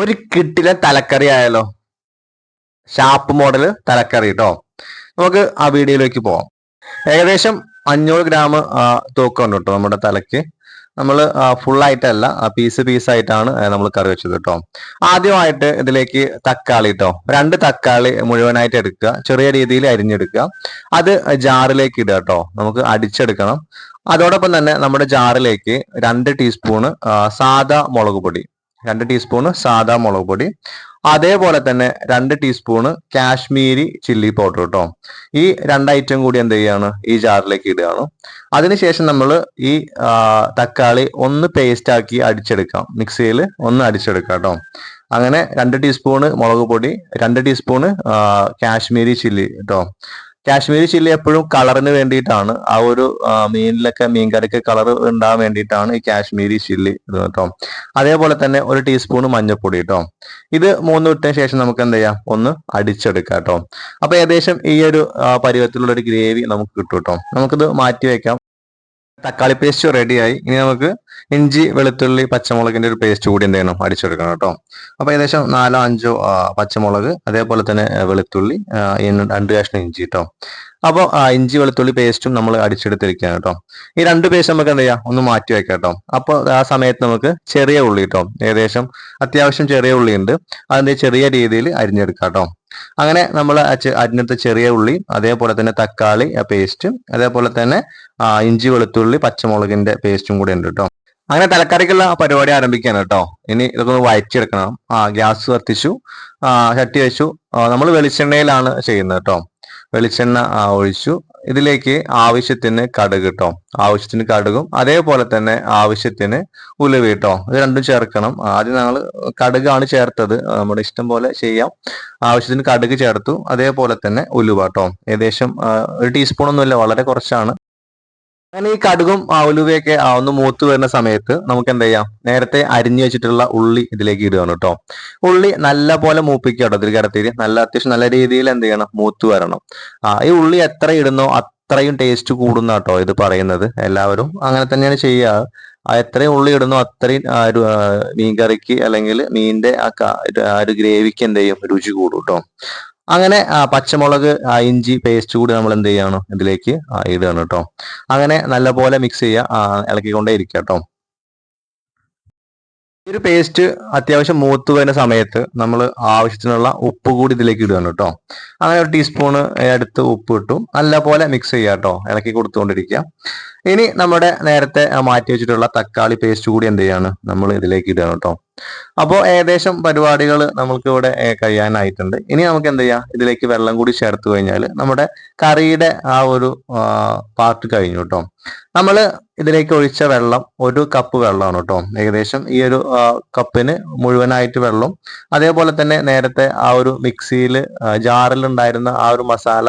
ഒരു കിട്ടിലെ തലക്കറി ആയാലോ? Shop model തലക്കറി കേട്ടോ നമുക്ക് ആ വീഡിയോയിലേക്ക് പോവാം. ഏകദേശം അഞ്ഞൂറ് ഗ്രാം തൂക്കമുണ്ട് കേട്ടോ നമ്മുടെ തലയ്ക്ക്. നമ്മൾ ഫുൾ ആയിട്ടല്ല പീസ് പീസ് ആയിട്ടാണ് നമ്മൾ കറി വെച്ചത് കേട്ടോ ആദ്യമായിട്ട് ഇതിലേക്ക് തക്കാളി കേട്ടോ രണ്ട് തക്കാളി മുഴുവനായിട്ട് എടുക്കുക. ചെറിയ രീതിയിൽ അരിഞ്ഞെടുക്കുക. അത് ജാറിലേക്ക് ഇടുക കേട്ടോ നമുക്ക് അടിച്ചെടുക്കണം. അതോടൊപ്പം തന്നെ നമ്മുടെ ജാറിലേക്ക് രണ്ട് ടീസ്പൂണ് സാദാ മുളക് പൊടി രണ്ട് ടീസ്പൂണ് സാദാ മുളക് പൊടി. അതേപോലെ തന്നെ രണ്ട് ടീസ്പൂണ് കാശ്മീരി ചില്ലി പൗഡർ കേട്ടോ ഈ രണ്ട് ഐറ്റം കൂടി എന്ത് ചെയ്യാണ്? ഈ ജാറിലേക്ക് ഇടുകയാണ്. അതിനുശേഷം നമ്മൾ ഈ തക്കാളി ഒന്ന് പേസ്റ്റ് ആക്കി അടിച്ചെടുക്കാം. മിക്സിയിൽ ഒന്ന് അടിച്ചെടുക്കാം കേട്ടോ അങ്ങനെ രണ്ട് ടീസ്പൂണ് മുളക് പൊടി രണ്ട് ടീസ്പൂണ് കാശ്മീരി ചില്ലി കേട്ടോ കാശ്മീരി ചില്ലി എപ്പോഴും കളറിന് വേണ്ടിയിട്ടാണ്. ആ ഒരു മീനിലൊക്കെ മീൻകറിക്ക് കളർ ഉണ്ടാകാൻ വേണ്ടിയിട്ടാണ് ഈ കാശ്മീരി ചില്ലി കേട്ടോ. അതേപോലെ തന്നെ ഒരു ടീസ്പൂൺ മഞ്ഞൾപ്പൊടി കേട്ടോ. ഇത് മൂന്ന് വിട്ടതിന് ശേഷം നമുക്ക് എന്ത് ചെയ്യാം? ഒന്ന് അടിച്ചെടുക്കാം കേട്ടോ. അപ്പൊ ഏകദേശം ഈ ഒരു പരുവത്തിലുള്ള ഒരു ഗ്രേവി നമുക്ക് കിട്ടും കേട്ടോ. നമുക്കിത് മാറ്റി വെക്കാം. തക്കാളി പേസ്റ്റ് റെഡിയായി ഇനി നമുക്ക് ഇഞ്ചി വെളുത്തുള്ളി പച്ചമുളകിന്റെ ഒരു പേസ്റ്റ് കൂടി എന്ത് ചെയ്യണം? അടിച്ചെടുക്കണം കേട്ടോ. അപ്പൊ ഏകദേശം നാലോ അഞ്ചോ പച്ചമുളക് അതേപോലെ തന്നെ വെളുത്തുള്ളി രണ്ട് കഷ്ണം ഇഞ്ചി കേട്ടോ അപ്പോൾ ഇഞ്ചി വെളുത്തുള്ളി പേസ്റ്റും നമ്മൾ അടിച്ചെടുത്തിരിക്കുകയാണ് കേട്ടോ ഈ രണ്ട് പേസ്റ്റ് നമുക്ക് എന്ത് ചെയ്യാം? ഒന്ന് മാറ്റി വെക്കാം കേട്ടോ അപ്പോൾ ആ സമയത്ത് നമുക്ക് ചെറിയ ഉള്ളി കേട്ടോ ഏകദേശം അത്യാവശ്യം ചെറിയ ഉള്ളി ഉണ്ട്. അതിന്റെ ചെറിയ രീതിയിൽ അരിഞ്ഞെടുക്കാം കേട്ടോ അങ്ങനെ നമ്മൾ അരിഞ്ഞെടുത്ത ചെറിയ ഉള്ളി അതേപോലെ തന്നെ തക്കാളി പേസ്റ്റ് അതേപോലെ തന്നെ ഇഞ്ചി വെളുത്തുള്ളി പച്ചമുളകിന്റെ പേസ്റ്റും കൂടെ ഉണ്ട് കേട്ടോ അങ്ങനെ തലക്കറിക്കുള്ള പരിപാടി ആരംഭിക്കുകയാണ് കേട്ടോ ഇനി ഇതൊക്കെ ഒന്ന് വയറ്റിയെടുക്കണം ആ ഗ്യാസ് കത്തിച്ചു ചട്ടി വെച്ചു. നമ്മൾ വെളിച്ചെണ്ണയിലാണ് ചെയ്യുന്നത് കേട്ടോ വെളിച്ചെണ്ണ ഒഴിച്ചു ഇതിലേക്ക് ആവശ്യത്തിന് കടുക് കിട്ടും ആവശ്യത്തിന് കടുകും അതേപോലെ തന്നെ ആവശ്യത്തിന് ഉലുവ കേട്ടോ ഇത് രണ്ടും ചേർക്കണം. ആദ്യം ഞങ്ങൾ കടുകാണ് ചേർത്തത്. നമ്മുടെ ഇഷ്ടം പോലെ ചെയ്യാം. ആവശ്യത്തിന് കടുക് ചേർത്തു. അതേപോലെ തന്നെ ഉലുവ കേട്ടോ ഏകദേശം ഒരു ടീസ്പൂൺ ഒന്നുമില്ല. വളരെ കുറച്ചാണ്. അങ്ങനെ ഈ കടുകും ഉലുവയൊക്കെ ഒന്ന് മൂത്ത് വരുന്ന സമയത്ത് നമുക്ക് എന്ത് ചെയ്യാം? നേരത്തെ അരിഞ്ഞു വെച്ചിട്ടുള്ള ഉള്ളി ഇതിലേക്ക് ഇടുകയാണ് കേട്ടോ. ഉള്ളി നല്ല പോലെ മൂപ്പിക്കുക കേട്ടോ ഇതിൽ കിടത്തിയിട്ട് നല്ല അത്യാവശ്യം നല്ല രീതിയിൽ എന്ത് ചെയ്യണം? മൂത്ത് വരണം. ആ ഈ ഉള്ളി എത്ര ഇടുന്നോ അത്രയും ടേസ്റ്റ് കൂടുന്ന കേട്ടോ ഇത് പറയുന്നത്. എല്ലാവരും അങ്ങനെ തന്നെയാണ് ചെയ്യുക. എത്രയും ഉള്ളി ഇടുന്നു അത്രയും ഒരു മീൻ കറിക്ക് അല്ലെങ്കിൽ മീനിന്റെ ആ ഒരു ഗ്രേവിക്ക് എന്ത് ചെയ്യും? രുചി കൂടും കേട്ടോ. അങ്ങനെ പച്ചമുളക് ഇഞ്ചി പേസ്റ്റ് കൂടി നമ്മൾ എന്ത് ചെയ്യണം ഇതിലേക്ക് ഇടുകയാണ് കേട്ടോ. അങ്ങനെ നല്ലപോലെ മിക്സ് ചെയ്യുക ഇളക്കിക്കൊണ്ടേ ഇരിക്കുക കേട്ടോ. ഈ ഒരു പേസ്റ്റ് അത്യാവശ്യം മൂത്ത് വരുന്ന സമയത്ത് നമ്മൾ ആവശ്യത്തിനുള്ള ഉപ്പ് കൂടി ഇതിലേക്ക് ഇടുകയാണ് കേട്ടോ. അങ്ങനെ ഒരു ടീസ്പൂണ് എടുത്ത് ഉപ്പ് ഇട്ടു നല്ലപോലെ മിക്സ് ചെയ്യുക കേട്ടോ ഇളക്കി കൊടുത്തുകൊണ്ടിരിക്കുക. ഇനി നമ്മുടെ നേരത്തെ മാറ്റി വെച്ചിട്ടുള്ള തക്കാളി പേസ്റ്റ് കൂടി എന്ത് ചെയ്യാണ് നമ്മൾ ഇതിലേക്ക് ഇടുകയാണ് കേട്ടോ. അപ്പോൾ ഏകദേശം പരിപാടികൾ നമുക്ക് ഇവിടെ കഴിയാനായിട്ടുണ്ട്. ഇനി നമുക്ക് എന്ത് ചെയ്യാം? ഇതിലേക്ക് വെള്ളം കൂടി ചേർത്ത് കഴിഞ്ഞാൽ നമ്മുടെ കറിയുടെ ആ ഒരു പാർട്ട് കഴിഞ്ഞു കേട്ടോ നമ്മൾ ഇതിലേക്ക് ഒഴിച്ച വെള്ളം ഒരു കപ്പ് വെള്ളമാണ് കേട്ടോ ഏകദേശം ഈ ഒരു കപ്പിന് മുഴുവനായിട്ട് വെള്ളം. അതേപോലെ തന്നെ നേരത്തെ ആ ഒരു മിക്സിയിൽ ജാറിൽ ഉണ്ടായിരുന്ന ആ ഒരു മസാല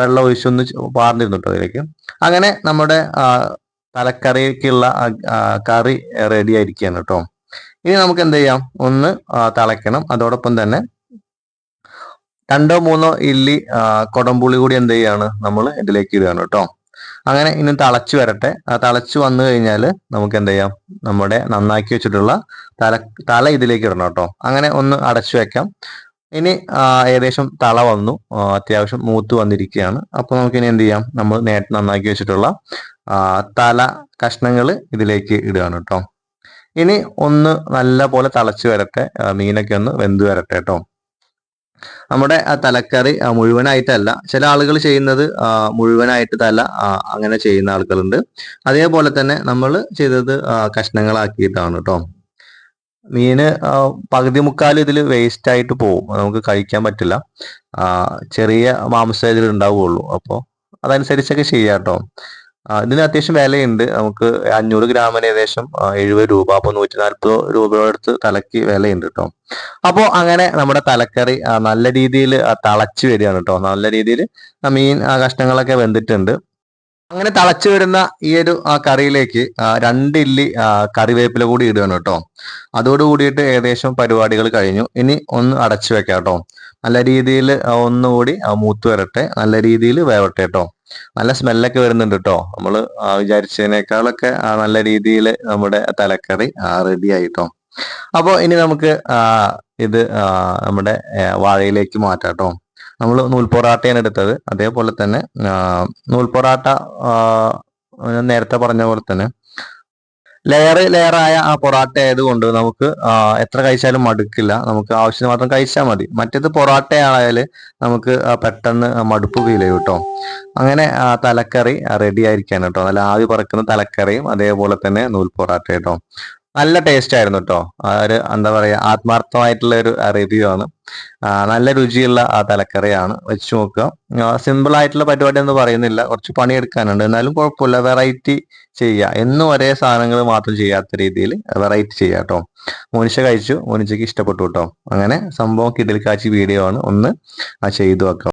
വെള്ളം ഒഴിച്ചൊന്ന് പാർന്നിരുന്നു കേട്ടോ ഇതിലേക്ക്. അങ്ങനെ നമ്മുടെ തലക്കറിക്കുള്ള കറി റെഡി ആയിരിക്കുകയാണ് കേട്ടോ ഇനി നമുക്ക് എന്ത് ചെയ്യാം? ഒന്ന് തിളയ്ക്കണം. അതോടൊപ്പം തന്നെ രണ്ടോ മൂന്നോ ഇല്ലി കൊടംപുളി കൂടി എന്ത് ചെയ്യാണ്? നമ്മൾ ഇതിലേക്ക് ഇടുകയാണ് കേട്ടോ. അങ്ങനെ ഇനി തിളച്ചു വരട്ടെ. ആ തിളച്ചു വന്നു കഴിഞ്ഞാൽ നമുക്ക് എന്ത് ചെയ്യാം? നമ്മുടെ നന്നാക്കി വെച്ചിട്ടുള്ള തല തല ഇതിലേക്ക് ഇടണം കേട്ടോ. അങ്ങനെ ഒന്ന് അടച്ചു വെക്കാം. ഇനി ഏകദേശം തള വന്നു. അത്യാവശ്യം മൂത്ത് വന്നിരിക്കുകയാണ്. അപ്പൊ നമുക്ക് ഇനി എന്ത് ചെയ്യാം? നമ്മൾ നേരത്തെ നന്നാക്കി വെച്ചിട്ടുള്ള തല കഷ്ണങ്ങൾ ഇതിലേക്ക് ഇടുകയാണ് കേട്ടോ. ഇനി ഒന്ന് നല്ല പോലെ തിളച്ച് വരട്ടെ. മീനൊക്കെ ഒന്ന് വെന്ത് വരട്ടെ കേട്ടോ. നമ്മുടെ ആ തലക്കറി മുഴുവനായിട്ടല്ല. ചില ആളുകൾ ചെയ്യുന്നത് മുഴുവനായിട്ട് തല അങ്ങനെ ചെയ്യുന്ന ആളുകളുണ്ട്. അതേപോലെ തന്നെ നമ്മൾ ചെയ്തത് കഷ്ണങ്ങളാക്കിയിട്ടാണ് കേട്ടോ. മീന് പകുതി മുക്കാൽ ഇതിൽ വേസ്റ്റ് ആയിട്ട് പോകും നമുക്ക് കഴിക്കാൻ പറ്റില്ല. ചെറിയ മാംസ ഇതിൽ ഉണ്ടാവുകയുള്ളൂ. അപ്പോൾ അതനുസരിച്ചൊക്കെ ചെയ്യാം കേട്ടോ. ഇതിന് അത്യാവശ്യം വിലയുണ്ട്. നമുക്ക് അഞ്ഞൂറ് ഗ്രാമിന് ഏകദേശം. എഴുപത് രൂപ. അപ്പൊ നൂറ്റി നാൽപ്പത് രൂപയുടെ അടുത്ത് തലക്ക് വിലയുണ്ട് കേട്ടോ അപ്പോ അങ്ങനെ നമ്മുടെ തലക്കറി നല്ല രീതിയിൽ തളച്ചു വരികയാണ് കേട്ടോ നല്ല രീതിയിൽ മീൻ കഷ്ണങ്ങളൊക്കെ വെന്തിട്ടുണ്ട്. അങ്ങനെ തളച്ചു വരുന്ന ഈ ഒരു കറിയിലേക്ക് രണ്ട് ഇല്ലി കറിവേപ്പില കൂടി ഇടുകയാണ് കേട്ടോ അതോട് കൂടിയിട്ട് ഏകദേശം പരിപാടികൾ കഴിഞ്ഞു. ഇനി ഒന്ന് അടച്ചു വെക്കാം കേട്ടോ നല്ല രീതിയിൽ ഒന്നുകൂടി മൂത്ത് വരട്ടെ. നല്ല രീതിയിൽ വേവട്ടെ കേട്ടോ നല്ല സ്മെല്ലൊക്കെ വരുന്നുണ്ട് കേട്ടോ നമ്മൾ വിചാരിച്ചതിനേക്കാളൊക്കെ നല്ല രീതിയിൽ നമ്മുടെ തലക്കറി റെഡി ആയിട്ടോ അപ്പോൾ ഇനി നമുക്ക് ഇത് നമ്മുടെ വാഴയിലേക്ക് മാറ്റാം കേട്ടോ നമ്മൾ നൂൽപൊറാട്ടയാണ് എടുത്തത്. അതേപോലെ തന്നെ നൂൽപൊറാട്ട നേരത്തെ പറഞ്ഞ പോലെ തന്നെ ലെയർ ലെയറായ ആ പൊറാട്ട ആയതുകൊണ്ട് നമുക്ക് എത്ര കഴിച്ചാലും മടുക്കില്ല. നമുക്ക് ആവശ്യത്തിന് മാത്രം കഴിച്ചാൽ മതി. മറ്റേത് പൊറാട്ട ആയാൽ നമുക്ക് പെട്ടെന്ന് മടുപ്പ് ഫീൽ ചെയ്യും കേട്ടോ അങ്ങനെ തലക്കറി റെഡി ആയിരിക്കാൻ കേട്ടോ നല്ല ആവി പറക്കുന്ന തലക്കറിയും അതേപോലെ തന്നെ നൂൽ പൊറാട്ട കേട്ടോ നല്ല ടേസ്റ്റ് ആയിരുന്നു കേട്ടോ ഒരു എന്താ പറയാ ആത്മാർത്ഥമായിട്ടുള്ള ഒരു റിവ്യൂ ആണ്. നല്ല രുചിയുള്ള ആ തലക്കറിയാണ്. വെച്ച് നോക്കുക. സിമ്പിൾ ആയിട്ടുള്ള പരിപാടി എന്ന് പറയുന്നില്ല. കുറച്ച് പണിയെടുക്കാനുണ്ട്. എന്നാലും കുഴപ്പമില്ല. വെറൈറ്റി ചെയ്യുക. എന്നും ഒരേ സാധനങ്ങൾ മാത്രം ചെയ്യാത്ത രീതിയിൽ വെറൈറ്റി ചെയ്യുക കേട്ടോ മോനിഷ കഴിച്ചു. മോനിഷയ്ക്ക് ഇഷ്ടപ്പെട്ടു കേട്ടോ അങ്ങനെ സംഭവം കിടിൽ കാച്ചി വീഡിയോ ആണ്. ഒന്ന് ചെയ്തു വെക്കാം.